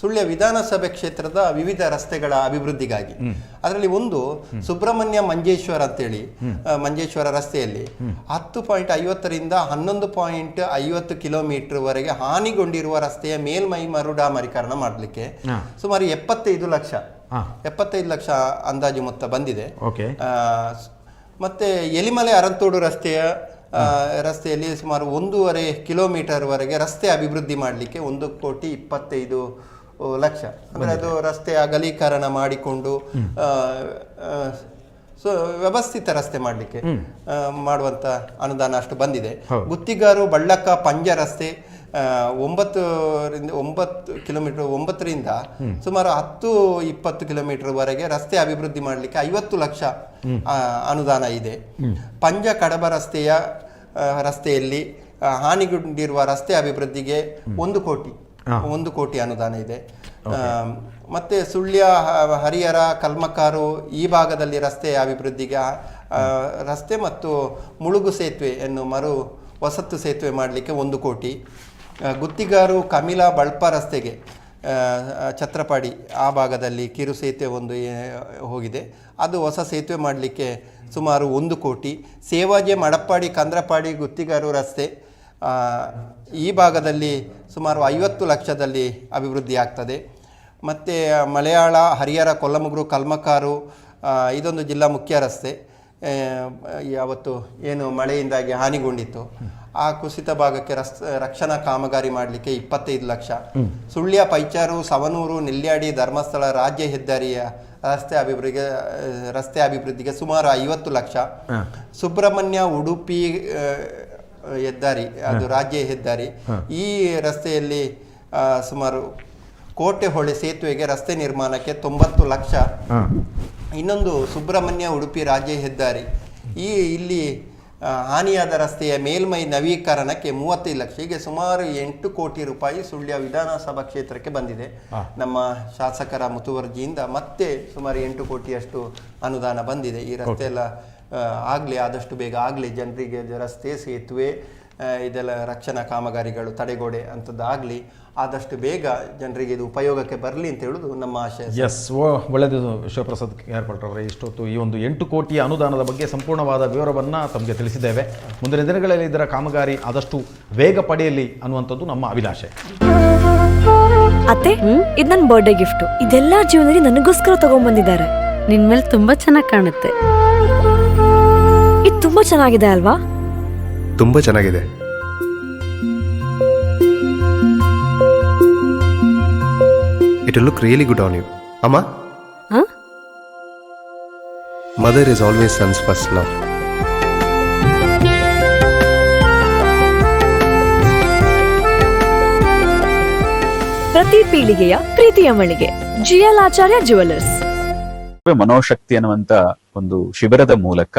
ಸುಳ್ಯ ವಿಧಾನಸಭೆ ಕ್ಷೇತ್ರದ ವಿವಿಧ ರಸ್ತೆಗಳ ಅಭಿವೃದ್ಧಿಗಾಗಿ. ಅದರಲ್ಲಿ ಒಂದು ಸುಬ್ರಹ್ಮಣ್ಯ ಮಂಜೇಶ್ವರ ಅಂತೇಳಿ ಮಂಜೇಶ್ವರ ರಸ್ತೆಯಲ್ಲಿ ಹತ್ತು ಪಾಯಿಂಟ್ ಐವತ್ತರಿಂದ ಹನ್ನೊಂದು ಪಾಯಿಂಟ್ ಐವತ್ತು ಕಿಲೋಮೀಟರ್ ವರೆಗೆ ಹಾನಿಗೊಂಡಿರುವ ರಸ್ತೆಯ ಮೇಲ್ಮೈ ಮರುಡಾಮರೀಕರಣ ಮಾಡಲಿಕ್ಕೆ ಸುಮಾರು ಎಪ್ಪತ್ತೈದು ಲಕ್ಷ. ಎಪ್ಪತ್ತೈದು ಲಕ್ಷ ಅಂದಾಜು ಮೊತ್ತ ಬಂದಿದೆ. ಮತ್ತೆ ಎಲಿಮಲೆ ಅರಂತೋಡು ರಸ್ತೆಯ ರಸ್ತೆಯಲ್ಲಿ ಸುಮಾರು ಒಂದೂವರೆ ಕಿಲೋಮೀಟರ್ ವರೆಗೆ ರಸ್ತೆ ಅಭಿವೃದ್ಧಿ ಮಾಡಲಿಕ್ಕೆ ಒಂದು ಕೋಟಿ ಇಪ್ಪತ್ತೈದು ಲಕ್ಷ. ಅಂದ್ರೆ ಅದು ರಸ್ತೆ ಅಗಲೀಕರಣ ಮಾಡಿಕೊಂಡು ಸೊ ವ್ಯವಸ್ಥಿತ ರಸ್ತೆ ಮಾಡಲಿಕ್ಕೆ ಮಾಡುವಂತ ಅನುದಾನ ಅಷ್ಟು ಬಂದಿದೆ. ಗುತ್ತಿಗಾರು ಬಳ್ಳಕ್ಕ ಪಂಜ ರಸ್ತೆ ಒಂಬತ್ತರಿಂದ ಒಂಬತ್ತು ಕಿಲೋಮೀಟರ್ ಒಂಬತ್ತರಿಂದ ಸುಮಾರು ಹತ್ತು ಇಪ್ಪತ್ತು ಕಿಲೋಮೀಟರ್ ವರೆಗೆ ರಸ್ತೆ ಅಭಿವೃದ್ಧಿ ಮಾಡಲಿಕ್ಕೆ ಐವತ್ತು ಲಕ್ಷ ಅನುದಾನ ಇದೆ. ಪಂಜ ಕಡಬ ರಸ್ತೆಯ ರಸ್ತೆಯಲ್ಲಿ ಹಾನಿಗೊಂಡಿರುವ ರಸ್ತೆ ಅಭಿವೃದ್ಧಿಗೆ ಒಂದು ಕೋಟಿ. ಒಂದು ಕೋಟಿ ಅನುದಾನ ಇದೆ. ಮತ್ತೆ ಸುಳ್ಯ ಹರಿಹರ ಕಲ್ಮಕಾರು ಈ ಭಾಗದಲ್ಲಿ ರಸ್ತೆ ಅಭಿವೃದ್ಧಿಗೆ ರಸ್ತೆ ಮತ್ತು ಮುಳುಗು ಸೇತುವೆಯನ್ನು ಮರು ವಸತ್ತು ಸೇತುವೆ ಮಾಡಲಿಕ್ಕೆ ಒಂದು ಕೋಟಿ. ಗುತ್ತಿಗಾರು ಕಮಿಲಾ ಬಳ್ಪ ರಸ್ತೆಗೆ ಛತ್ರಪಾಡಿ ಆ ಭಾಗದಲ್ಲಿ ಕಿರು ಸೇತುವೆ ಒಂದು ಹೋಗಿದೆ. ಅದು ಹೊಸ ಸೇತುವೆ ಮಾಡಲಿಕ್ಕೆ ಸುಮಾರು ಒಂದು ಕೋಟಿ. ಸೇವಾಜೆ ಮಡಪ್ಪಾಡಿ ಕಂದ್ರಪಾಡಿ ಗುತ್ತಿಗಾರು ರಸ್ತೆ ಈ ಭಾಗದಲ್ಲಿ ಸುಮಾರು ಐವತ್ತು ಲಕ್ಷದಲ್ಲಿ ಅಭಿವೃದ್ಧಿ ಆಗ್ತದೆ ಮತ್ತು ಮಲಯಾಳ ಹರಿಹರ ಕೊಲ್ಲಮುಗ್ರು ಕಲ್ಮಕಾರು ಇದೊಂದು ಜಿಲ್ಲಾ ಮುಖ್ಯ ರಸ್ತೆ. ಯಾವತ್ತು ಏನು ಮಳೆಯಿಂದಾಗಿ ಹಾನಿಗೊಂಡಿತ್ತು. ಆ ಕುಸಿತ ಭಾಗಕ್ಕೆ ರಸ್ ರಕ್ಷಣಾ ಕಾಮಗಾರಿ ಮಾಡಲಿಕ್ಕೆ ಇಪ್ಪತ್ತೈದು ಲಕ್ಷ. ಸುಳ್ಯ ಪೈಚಾರು ಸವನೂರು ನೆಲ್ಯಾಡಿ ಧರ್ಮಸ್ಥಳ ರಾಜ್ಯ ಹೆದ್ದಾರಿಯ ರಸ್ತೆ ಅಭಿವೃದ್ಧಿಗೆ ರಸ್ತೆ ಅಭಿವೃದ್ಧಿಗೆ ಸುಮಾರು ಐವತ್ತು ಲಕ್ಷ. ಸುಬ್ರಹ್ಮಣ್ಯ ಉಡುಪಿ ಹೆದ್ದಾರಿ ಅದು ರಾಜ್ಯ ಹೆದ್ದಾರಿ. ಈ ರಸ್ತೆಯಲ್ಲಿ ಸುಮಾರು ಕೋಟೆ ಹೊಳೆ ಸೇತುವೆಗೆ ರಸ್ತೆ ನಿರ್ಮಾಣಕ್ಕೆ ತೊಂಬತ್ತು ಲಕ್ಷ. ಇನ್ನೊಂದು ಸುಬ್ರಹ್ಮಣ್ಯ ಉಡುಪಿ ರಾಜ್ಯ ಹೆದ್ದಾರಿ. ಈ ಇಲ್ಲಿ ಹಾನಿಯಾದ ರಸ್ತೆಯ ಮೇಲ್ಮೈ ನವೀಕರಣಕ್ಕೆ ಮೂವತ್ತೈದು ಲಕ್ಷ. ಹೀಗೆ ಸುಮಾರು ಎಂಟು ಕೋಟಿ ರೂಪಾಯಿ ಸುಳ್ಯ ವಿಧಾನಸಭಾ ಕ್ಷೇತ್ರಕ್ಕೆ ಬಂದಿದೆ. ನಮ್ಮ ಶಾಸಕರ ಮುತುವರ್ಜಿಯಿಂದ ಮತ್ತೆ ಸುಮಾರು ಎಂಟು ಕೋಟಿಯಷ್ಟು ಅನುದಾನ ಬಂದಿದೆ. ಈ ರಸ್ತೆ ಎಲ್ಲ ಆಗ್ಲಿ ಆದಷ್ಟು ಬೇಗ ಆಗಲಿ ಜನರಿಗೆ ರಸ್ತೆ ಸೇತುವೆ ಇದೆಲ್ಲ ರಕ್ಷಣಾ ಕಾಮಗಾರಿಗಳು ತಡೆಗೋಡೆ ಅಂಥದ್ದು ಆಗಲಿ ಆದಷ್ಟು ಬೇಗ ಜನರಿಗೆ ಇದು ಉಪಯೋಗಕ್ಕೆ ಬರಲಿ ಅಂತ ಹೇಳುದು ನಮ್ಮ ಆಶಯ ಎಸ್ ಒಳ್ಳೆಯದು ಶಿವಪ್ರಸಾದ್ ಕೇರ್ಪಟ್ರವರೇ ಇಷ್ಟೊತ್ತು ಈ ಒಂದು ಎಂಟು ಕೋಟಿ ಅನುದಾನದ ಬಗ್ಗೆ ಸಂಪೂರ್ಣವಾದ ವಿವರವನ್ನು ತಮಗೆ ತಿಳಿಸಿದ್ದೇವೆ. ಮುಂದಿನ ದಿನಗಳಲ್ಲಿ ಇದರ ಕಾಮಗಾರಿ ಆದಷ್ಟು ವೇಗ ಪಡೆಯಲಿ ಅನ್ನುವಂಥದ್ದು ನಮ್ಮ ಅಭಿಲಾಷೆ. ಅತ್ತೆ ಇದು ನನ್ನ ಬರ್ಡೇ ಗಿಫ್ಟ್ ಇದೆಲ್ಲ ಜೀವನದಲ್ಲಿ ನನಗೋಸ್ಕರ ತಗೊಂಡ್ಬಂದಿದ್ದಾರೆ ನಿನ್ ಮೇಲೆ ತುಂಬಾ ಚೆನ್ನಾಗಿ ಕಾಣುತ್ತೆ. ತುಂಬಾ ಚೆನ್ನಾಗಿದೆ ಅಲ್ವಾ? ತುಂಬಾ ಚೆನ್ನಾಗಿದೆ. It look really good on you ಅಮ್ಮ? Mother is always sons first love ಪ್ರತಿ ಪೀಳಿಗೆಯ ಪ್ರೀತಿಯ ಮಳಿಗೆ. ಜಿಎಲ್ ಆಚಾರ್ಯ ಜುವೆಲ್ಲರ್ಸ್ ಮನೋಶಕ್ತಿ ಅನ್ನುವಂತ ಒಂದು ಶಿಬಿರದ ಮೂಲಕ